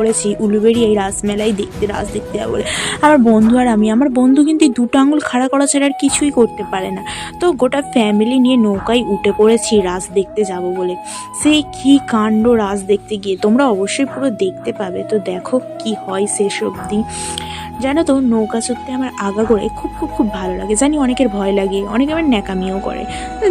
করেছি উলুবেরি এই রাসমেলাই দেখতে, রাস দেখতে যাব বলে। আমার বন্ধু আর আমি, আমার বন্ধু কিন্তু দুটো আঙুল খাড়া করা ছাড়া আর কিছুই করতে পারে না। তো গোটা ফ্যামিলি নিয়ে নৌকায় উঠে পড়েছি রাস দেখতে যাব বলে। সেই কি কাণ্ড রাস দেখতে গিয়ে, তোমরা অবশ্যই পুরো দেখতে পাবে। তো দেখো কি হয় শেষ অবধি। জানো তো, নৌকা চড়তে আমার আগা করে খুব খুব খুব ভালো লাগে। জানি অনেকের ভয় লাগে, অনেকে আবার ন্যাকামিও করে।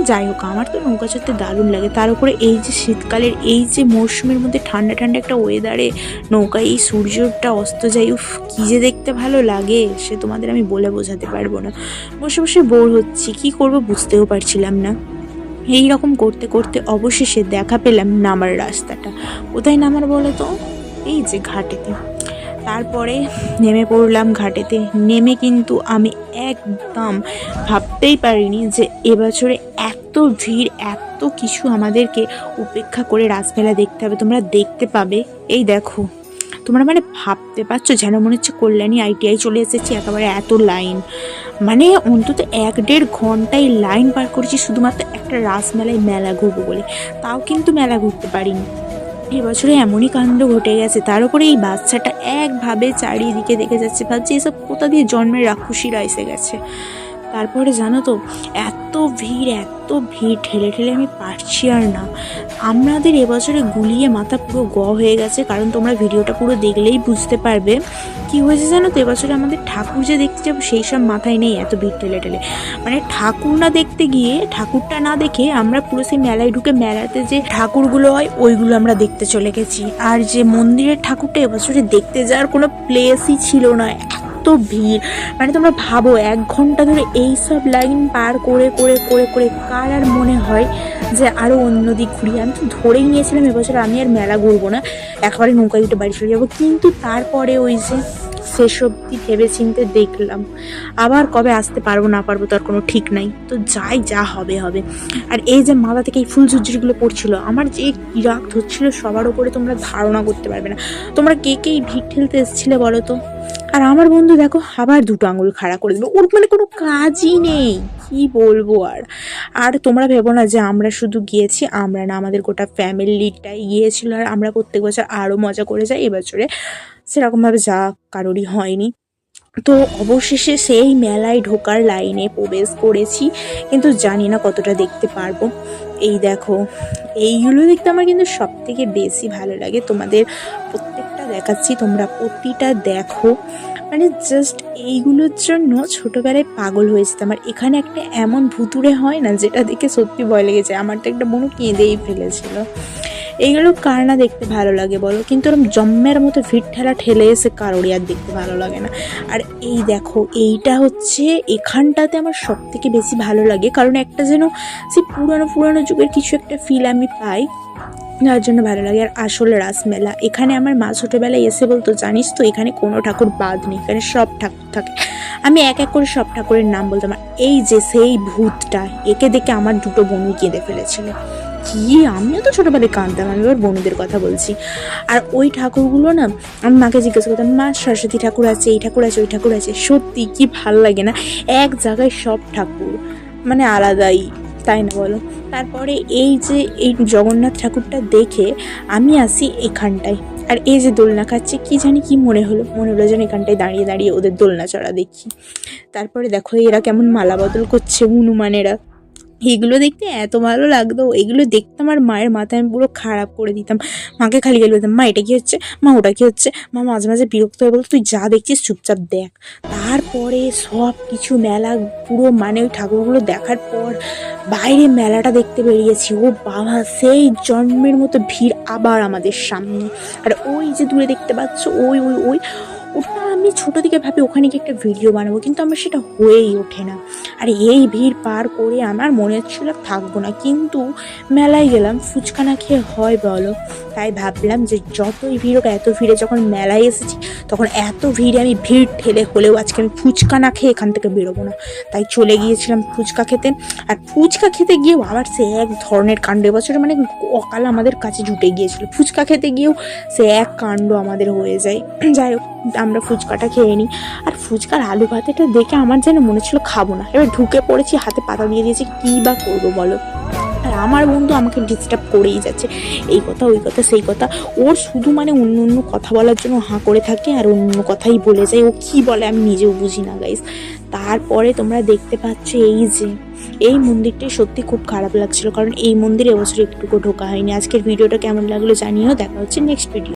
যাই হোক, আমার তো নৌকা চড়তে দারুণ লাগে। তার উপরে এই যে শীতকালের, এই যে মরশুমের মধ্যে ঠান্ডা ঠান্ডা একটা ওয়েদারে নৌকায় এই সূর্যটা অস্ত যায়, উফ, কী যে দেখতে ভালো লাগে, সে তোমাদের আমি বলে বোঝাতে পারব না। বসে বসে বোর হচ্ছি, কি করব বুঝতেও পারছিলাম না। এই রকম করতে করতে অবশেষে দেখা পেলাম নামার রাস্তাটা। কোথায় নামার বলো তো? এই যে ঘাটেতে। তারপরে নেমে পড়লাম ঘাটেতে। নেমে কিন্তু আমি একদম ভাবতেই পারিনি যে এবছরে এত ভিড়, এত কিছু আমাদেরকে উপেক্ষা করে রাসমেলা দেখতে হবে। তোমরা দেখতে পাবে। এই দেখো, তোমরা মানে ভাবতে পারছ যেন মনে হচ্ছে কল্যাণী আইটিআই চলে এসেছি, একেবারে এত লাইন। মানে অন্তত এক দেড় ঘন্টায় লাইন পার করেছি শুধুমাত্র একটা রাসমেলায় মেলা ঘুরবো বলে। তাও কিন্তু মেলা ঘুরতে পারিনি। এবছরে এমনই কাণ্ড ঘটে গেছে। তার উপরে এই বাচ্চাটা একভাবে চারিদিকে দেখে যাচ্ছে। ভাবছে এসব কোথা দিয়ে জন্মের রাক্ষসীরা এসে গেছে? তারপরে জানো তো, এত ভিড় এত ভিড়, ঠেলে ঠেলে আমি পারছি আর না। আমাদের এবছরে গুলিয়ে মাথা পুরো গ হয়ে গেছে, কারণ তোমরা ভিডিওটা পুরো দেখলেই বুঝতে পারবে। কি হয়েছে জানো তো, এবছরে আমাদের ঠাকুর যে দেখতে যাব, সেই সব মাথায় নেই এত ভিড়, ঠেলে ঠেলে। মানে ঠাকুর না দেখতে গিয়ে, ঠাকুরটা না দেখে আমরা পুরো সেই মেলায় ঢুকে মেলাতে যে ঠাকুরগুলো হয়, ওইগুলো আমরা দেখতে চলে গেছি। আর যে মন্দিরের ঠাকুরটা এবছরে দেখতে যাওয়ার কোনো প্লেসই ছিল না। এত ভিড়। মানে তোমরা ভাবো, এক ঘণ্টা ধরে এই সব লাইন পার করে করে করে করে কার আর মনে হয় যে আরও অন্য দিক ঘুরি আমি তো ধরেই নিয়েছিলাম এবছর আমি আর মেলা ঘুরবো না। একেবারে নৌকায় উঠে বাড়ি চলে যাব। কিন্তু তারপরে ওই যে শেষ অবধি ভেবে চিনতে দেখলাম, আবার কবে আসতে পারব না পারব তার কোনো ঠিক নাই। তো যাই, যা হবে হবে। আর এই যে মাথা থেকে এই ফুল ঝুরঝুরিগুলো পড়ছিল, আমার যে রাগ ধরছিল সবার ওপরে তোমরা ধারণা করতে পারবে না। তোমরা কে কে এই ভিড় ঠেলতে এসেছিলে বলো তো? আর আমার বন্ধু দেখো আবার দুটো আঙুল খাড়া করে দিল। ওর মানে কোনো কাজই নেই। কি বলব আর? আর তোমরা ভেবো না যে আমরা শুধু গিয়েছি, আমরা না, আমাদের গোটা ফ্যামিলিটাই গিয়েছিল আর আমরা প্রত্যেক বছর আরও মজা করে যাই। এবছরে সেরকমভাবে যা কারোরই হয়নি। তো অবশেষে সেই মেলায় ঢোকার লাইনে প্রবেশ করেছি, কিন্তু জানি না কতটা দেখতে পারব। এই দেখো, এইগুলো দেখতে আমার কিন্তু সব থেকে বেশি ভালো লাগে। তোমাদের প্রত্যেকটা দেখাচ্ছি, তোমরা প্রতিটা দেখো। মানে জাস্ট এইগুলোর জন্য ছোটোবেলায় পাগল হয়েছিলাম আর এখানে একটা এমন ভুতুড়ে হয় না, যেটা দেখে সত্যি ভয় লেগেছে আমার তো একটা বোনও কেঁদেই ফেলেছিল। এইগুলো কার না দেখতে ভালো লাগে বলো? কিন্তু ওরকম জম্মের মতো ভিড় ঠেলা ঠেলে এসে কারোরই আর দেখতে ভালো লাগে না। আর এই দেখো, এইটা হচ্ছে এখানটাতে আমার সব থেকে বেশি ভালো লাগে। কারণ একটা যেন সেই পুরনো পুরনো যুগের কিছু একটা ফিল আমি পাই। যার জন্য ভালো লাগে। আর আসলে রাসমেলা। এখানে আমার মা ছোটোবেলায় এসে বলতো, জানিস তো, এখানে কোনো ঠাকুর বাদ নেই, এখানে সব ঠাকুর থাকে। আমি এক এক করে সব ঠাকুরের নাম বলতাম। এই যে সেই ভূতটা, একে দেখে আমার দুটো বোনই কেঁদে ফেলেছিল। কি? আমিও তো ছোটোবেলায় কাঁদতাম, আমি ওর বোনদের কথা বলছি। আর ওই ঠাকুরগুলো না, আমি মাকে জিজ্ঞেস করতাম, মা, সরস্বতী ঠাকুর আছে, এই ঠাকুর আছে, ওই ঠাকুর আছে। সত্যি কি ভালো লাগে না? এক জায়গায় সব ঠাকুর মানে আলাদাই। তাই না বলো? তারপরে এই যে এই জগন্নাথ ঠাকুরটা দেখে আমি আসি এখানটায়। আর এই যে দোলনা খাচ্ছে, কি জানি কি মনে হলো মনে হলো যেন এখানটায় দাঁড়িয়ে দাঁড়িয়ে ওদের দোলনা চড়া দেখি। তারপরে দেখো, এরা কেমন মালা বদল করছে হনুমানেরা। এগুলো দেখতে এত ভালো লাগতো, এগুলো দেখতাম আর মায়ের মাথায় আমি পুরো খারাপ করে দিতাম। মাকে খালি গেলে বলতাম, মা, এটা কি হচ্ছে? মা, ওটা কি হচ্ছে? মা মাঝে মাঝে বিরক্ত হয়ে বলতো, তুই যা দেখছিস, চুপচাপ দেখ। তারপরে সব কিছু মেলা পুরো মানে ওই ঠাকুরগুলো দেখার পর বাইরে মেলাটা দেখতে বেরিয়েছি। ও বাবা, সেই জন্মের মতো ভিড় আবার আমাদের সামনে। আর ওই যে দূরে দেখতে পাচ্ছ, ওই ওই ওই। ওটা আমি ছোটো থেকে ভাবি ওখানে গিয়ে একটা ভিডিও বানাবো, কিন্তু আমার সেটা হয়েই ওঠে না। আর এই ভিড় পার করে আমার মনে হচ্ছিল থাকব না। কিন্তু মেলায় গেলাম, ফুচকা না খেয়ে হয় বলো। তাই ভাবলাম যে যতই ভিড় হোক, এত ভিড়ে যখন মেলায় এসেছি, তখন এত ভিড়ে আমি ভিড় ঠেলে হলেও আজকে আমি ফুচকা না খেয়ে এখান থেকে বেরোবো না। তাই চলে গিয়েছিলাম ফুচকা খেতে। আর ফুচকা খেতে গিয়েও আবার সে এক ধরনের কাণ্ড। এবছরে মানে অকাল আমাদের কাছে জুটে গিয়েছিল। ফুচকা খেতে গিয়েও সে এক কাণ্ড আমাদের হয়ে যায়। যাই হোক, আমরা ফুচকাটা খেয়ে নিই। আর ফুচকার আলু ভাতেটা দেখে আমার যেন মনে ছিল খাব না। এবার ঢুকে পড়েছি, হাতে পাতা দিয়ে দিয়েছি, কী বা করব বলো? আমার বন্ধু আমাকে ডিস্টার্ব করেই যাচ্ছে। এই কথা, ওই কথা, সেই কথা। ওর শুধু মানে অন্য অন্য কথা বলার জন্য হাঁ করে থাকে আর অন্য কথাই বলে যায়। ও কি বলে আমি নিজেও বুঝি না গাইস তারপরে তোমরা দেখতে পাচ্ছ এই যে, এই মন্দিরটি সত্যি খুব খারাপ লাগছিল। কারণ এই মন্দির এবছর একটুকু ঢোকা হয়নি। আজকের ভিডিওটা কেমন লাগল জানিও। দেখা হচ্ছে নেক্সট ভিডিও